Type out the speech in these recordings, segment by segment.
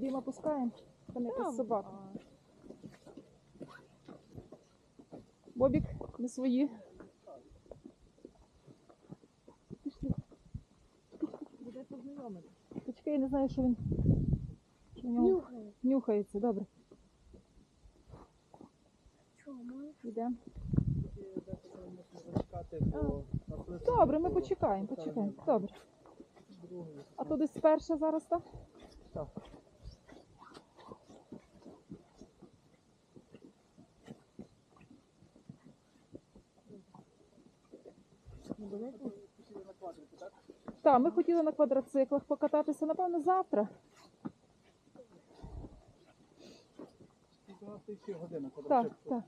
Діма пускаємо. Там якась собака. Бобік, не свої. Пішли. Буде познайомити. Почекай, я не знаю, що він. Що в нього Нюхає. нюхається. Добре, йдемо. Добре, ми почекаємо, почекаємо. Добре. А то десь перша зараз, так? Так. Так, ми хотіли на квадроциклах покататися, напевно, завтра. Так, так.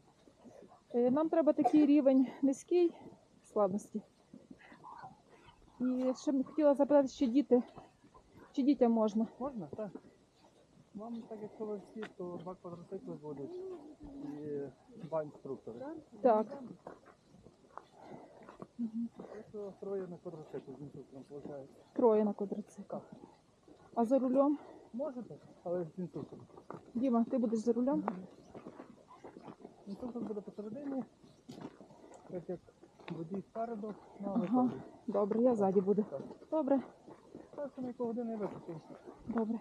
Е, Нам треба такий рівень низький складності. І ще б хотіла запитати, чи діти, чи дітям можна. Можна? Так. Вам, так ви всі, то два квадроцикли будуть і два інструктори. Так, Троє на квадроциклі з інструктором виходить. троє на квадроциклах. А за рулем? Можете, але з інструктором. Діма, ти будеш за рулем? Інструктор буде посередині, так як водій спереду, ну Ага. Добре, я ззаді буду. Так. Добре, Так, на яку годину і випустив. добре.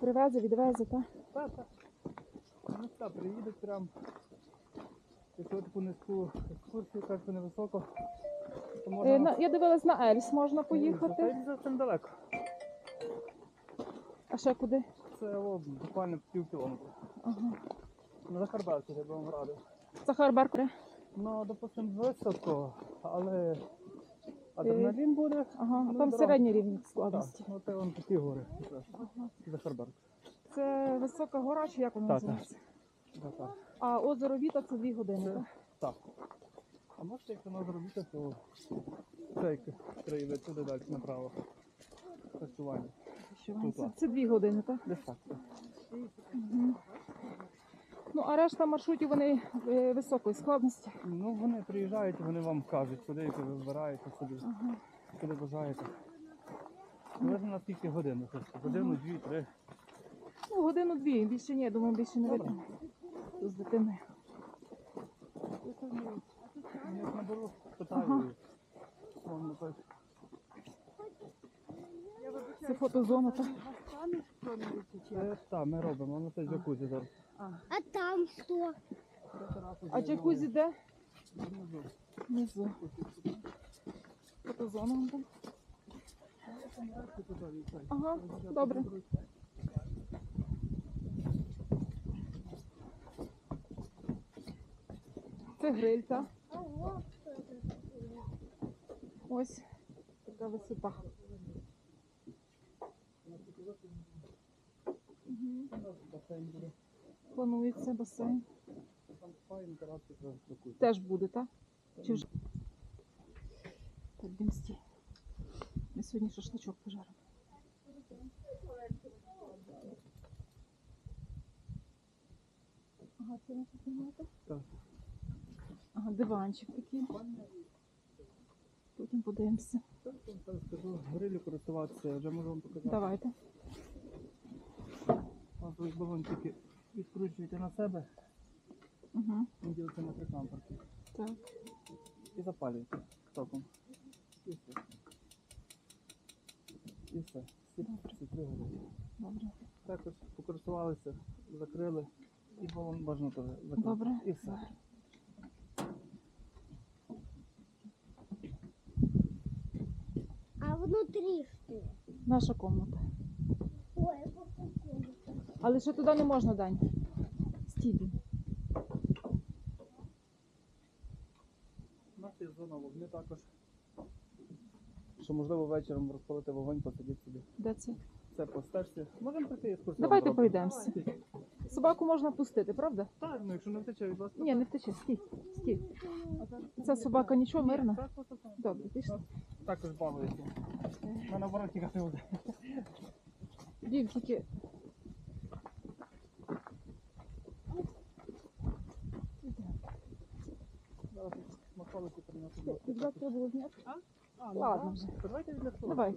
Привезе, відвезе, так? Так, так. Ну так, приїдуть прям. Якщо таку низьку екскурсію, кажете, невисоко, то можна... Е, на- Я дивилась на Ельс, можна поїхати. Це зовсім далеко. А ще куди? Це о, буквально пів кілометра. Ага. На Захарбарці, я би вам радив. Сахар Баркуре. Ну, допустим, високо, але адреналін буде. Ага, Ну, там середній рівень Так, складності. ну це вон такі гори. якраз. Захарбарк. Це висока гора, чи як вона Так, називається? Так. А озеро Віта це дві години, Це- так? Так. А можете, якщо нас зробити, то цей краєвид туди далі направо. Тут, Це, це дві години, так? Десь так. так. Угу. Ну, а решта маршрутів вони е, високої складності. Ну, вони приїжджають, вони вам кажуть, куди ви вибираєте собі, Ага. куди бажаєте. Залежно на скільки годин. Годину, дві, три. Ну, годину-дві, більше ні, думаю, більше не Добре. Вийде. З дитиною. Я наберу, питаю. Ага. Це фотозона, так? Це, так, ми робимо, воно це джакузі зараз. А там що? А джакузі де? Внизу. Фотозона вон там. Ага, добре. Це гриль, так? Ось така висота. Планується басейн. Теж буде, так? Чи вже? Так, Дімсті. Ми сьогодні шашличок пожаримо. Ага, це кімната? Так. Ага, диванчик такий. Потім подивимося. Скажу, грилю користуватися, я вже можу вам показати. Давайте. Ось ви балончики відкручуєте на себе, Угу. він ділиться на три камперки. Так. І запалюєте током. І все. І все. Всі три години. Добре. Також покористувалися, закрили і балон бажано теж закрити. Добре. І все. А що? Наша комната. Ой, по-приколу. Але ще туди не можна, Дань. Стій. У нас є зона вогню також. Що можливо вечором розпалити вогонь, посидіти собі. Де це? Це по стежці. Можемо прийти екскурсію. Давайте пройдемося. Собаку можна пустити, правда? Так, ну якщо не втече від вас, Ні, не втече. Стій. Стій. Ця собака нічого мирна. Добре, пішли. Також балується. На наоборот тікати буде. Зараз смаколики принесу. Рюкзак треба було зняти. А, Ладно вже. Давайте відляшувати. Давай.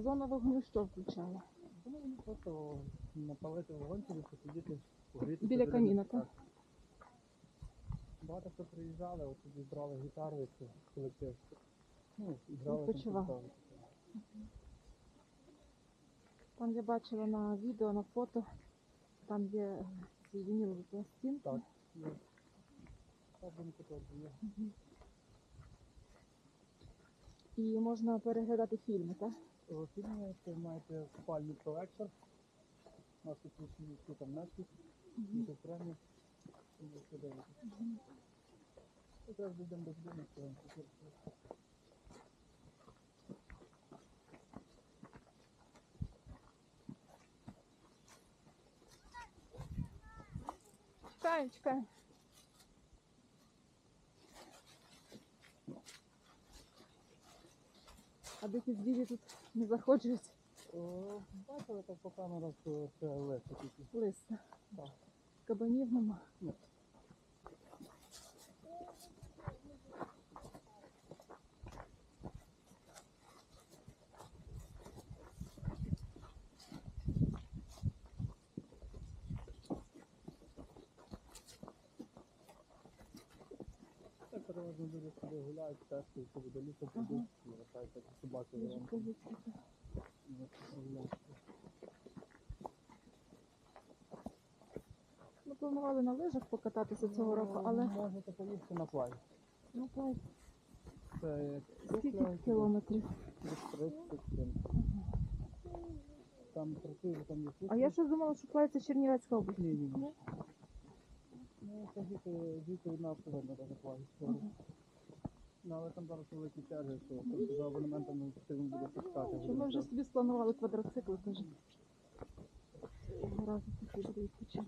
Зона вогню що включає? Тому вони просто напалити вогонь собі, посидіти, погрітися. Біля каміна, так? Багато хто приїжджали, от тоді брали гітару, і це колектив. Ну, і грали там Відпочивав. Там я бачила на відео, на фото, там є ці вінілові пластинки. Так. Є. Так, думку теж є. І можна переглядати фільми, так? Фільмі ви маєте спальний проектор. У нас тут є тут премії. І дивитесь. Якраз йдемо до будинку, я вам покажу. Чекаю, чекаю. Звірі тут не заходжують Бачили так по камерах, що це легко тільки. листа. Так. Кабанів нема. Ні. Переважно люди сюди гуляють, тестують, що буде лісом Ага. підуть, і як собаки. Ми планували на лижах покататися цього року, Ну, але Можете поїхати на плай. ну, плай, Це як скільки кілометрів? десь 30. Там працює, там є А я щось думала, що плай це Чернівецька область. Ні, ні, це діти, діти від нас повинні даже плай. Ну, але там зараз великі черги, що тобто за абонементом не потрібно буде пускати. Що ми вже собі спланували квадроцикли теж. Разу такий буде відпочинок.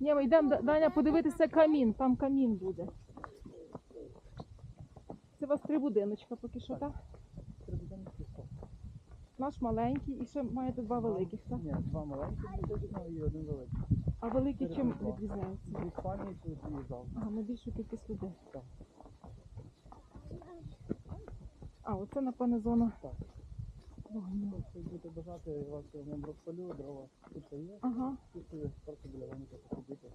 Ні, ми йдемо, Даня, подивитися камін, там камін буде. Це у вас три будиночка поки що, так? Три будинки сто. Наш маленький і ще маєте два великих, так? Ні, два маленькі будинки і один великий. А великий Чотири чим два. відрізняється? З Іспанії тут приїжджав. Ага, на більшу кількість людей. Так. А, оце, напевне, зона Так. вогню. Якщо будете бажати, я вас я вам розпалю, дрова тут є. Ага. Тут є просто біля вогника посидіти.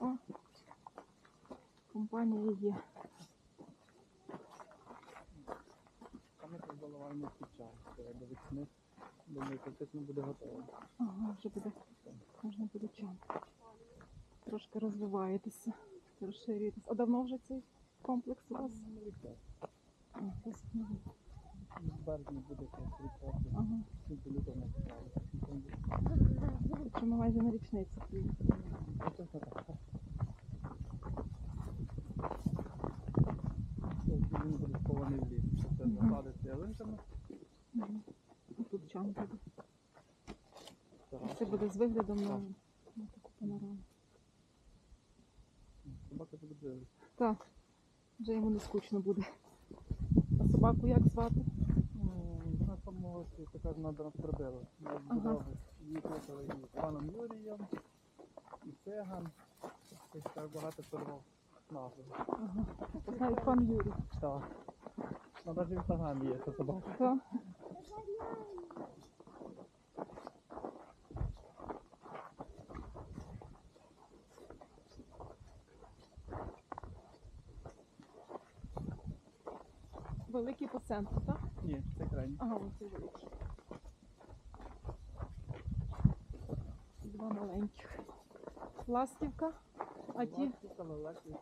О, компанія є. Там ми під. Це До весни. Думаю, практично буде готово. Ага, вже буде. Можна буде чам. Трошки розвиваєтеся, розширюєтеся. А давно вже цей комплекс у вас? А. В березні буде. Ага. Тільки лютого не. Чи ми майже на річницю приїхали. Чесно так. Ось Буде в ліс. Це Мгм. ялинками. Тут чам буде. Це буде з виглядом на, на таку панораму. Собака буде дивитися. Так, вже йому не скучно буде. А собаку як звати? Вона тому така надо нас прибила. Її кликали і з паном Юрієм, і Циган. Ось так багато перемог назви. Ага. Пан Юрій. Так. Ну, навіть в інстаграмі є ця собака. Так. Великий по центру, так? Ні, це крайній. Ага, ось цей великий. Два маленьких. Ластівка, а ті Ластівка,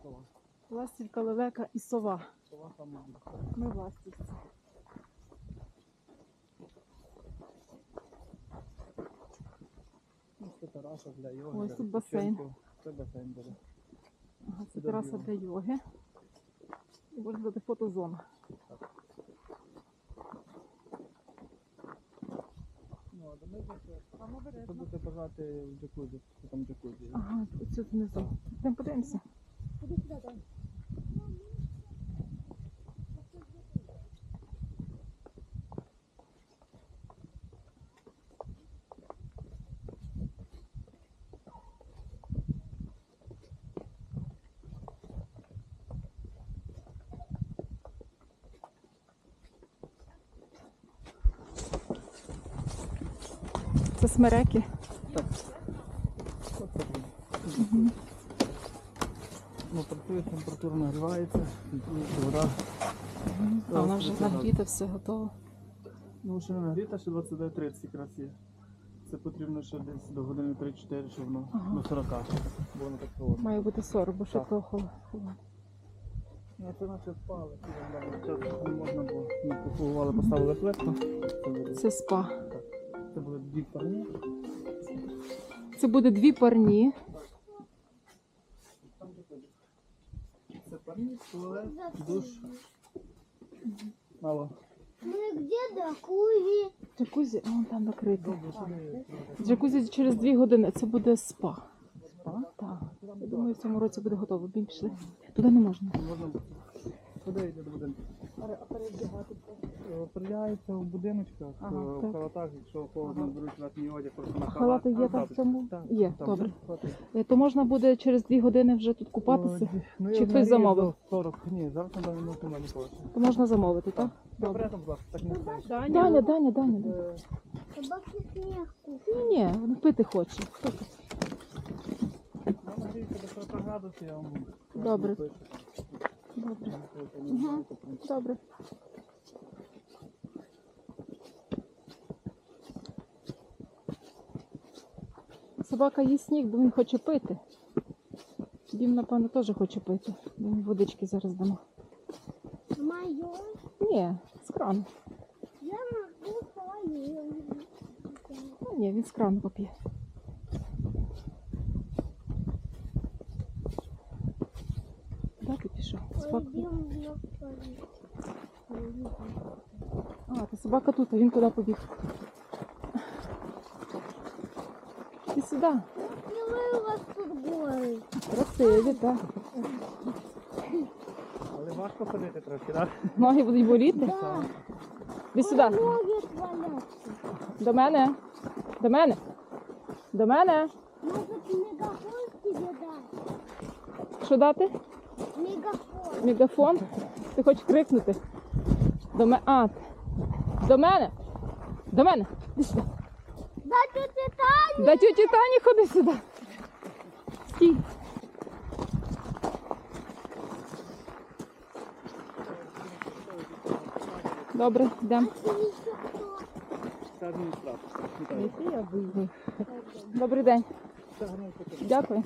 сова. Ластівка, лелека і сова. Сова більше. Ми в ластівці. Ну, Це тераса для йоги. Ось тут басейн. Це басейн буде. Ага, це тераса для йоги. І можна дати фотозона. Ну, а ми Якщо будете бажати в джакузі, там джакузі. Ага, оце внизу. Йдемо подивимося. Сюди, дай. Це смереки. Так. Так. Ну, працює, температура нагрівається, вода. А вона вже нагріта, все готово. Ну, ще не нагріта, ще 29-30 якраз є. Це потрібно ще десь до години 3-4, щоб воно Ага. до 40, бо воно так холодно. Має бути 40, бо охоло- холодно. Ну, це наче впали. Час не можна було. Ми купували, поставили плитку. Це спа. Це буде дві парні. Це буде дві парні. Це парні, туалет, душ. Мало. Мы где джакузи? Джакузі, вон там накрито. Джакузі через дві години. Це буде спа. Спа? Так. Я думаю, в цьому році буде готово. Бім пішли. Туди не можна. Можна. Куди йде до будинку? Е, в будиночках, Ага, е, в халатах, якщо холодно, Ага. беруть верхній одяг, просто на халат. халати є там в цьому? так, Є, так, добре. халати. Е, То можна буде через дві години вже тут купатися. Ну, Чи хтось замовив? 40. Ні, зараз на даний момент немає нікого. То можна замовити, так? Добре, там, будь ласка, так не стоїть. Даня, Даня, Даня. Ні, ні, він пити хоче. Хто це? Я нагріюся до 40 градусів, я вам Добре. Добре. Собака їсть сніг, бо він хоче пити. Дім, напевно, теж хоче пити. Він водички зараз дамо. Мое. Ні, з крану. Я свое. Ну, ні, він з крану поп'є. Куди? Собака. А, то собака тут, а він куди побіг? Іди сюди. Красивые у вас тут горы. Красиві, так. Але важко ходити трошки, так? Ноги будуть боліти. Да. Іди сюди. До мене. До мене. До мене. Может мегафон тебе дать? Що дати? Мегафон. Мегафон. Ти хочеш крикнути? До мене. А. До мене. До мене. Іди сюди. Да тетя Таня. До тіті Тані ходи сюди. Стій. Добре, йдемо. Це адміністратор. Добрий день. Дякую.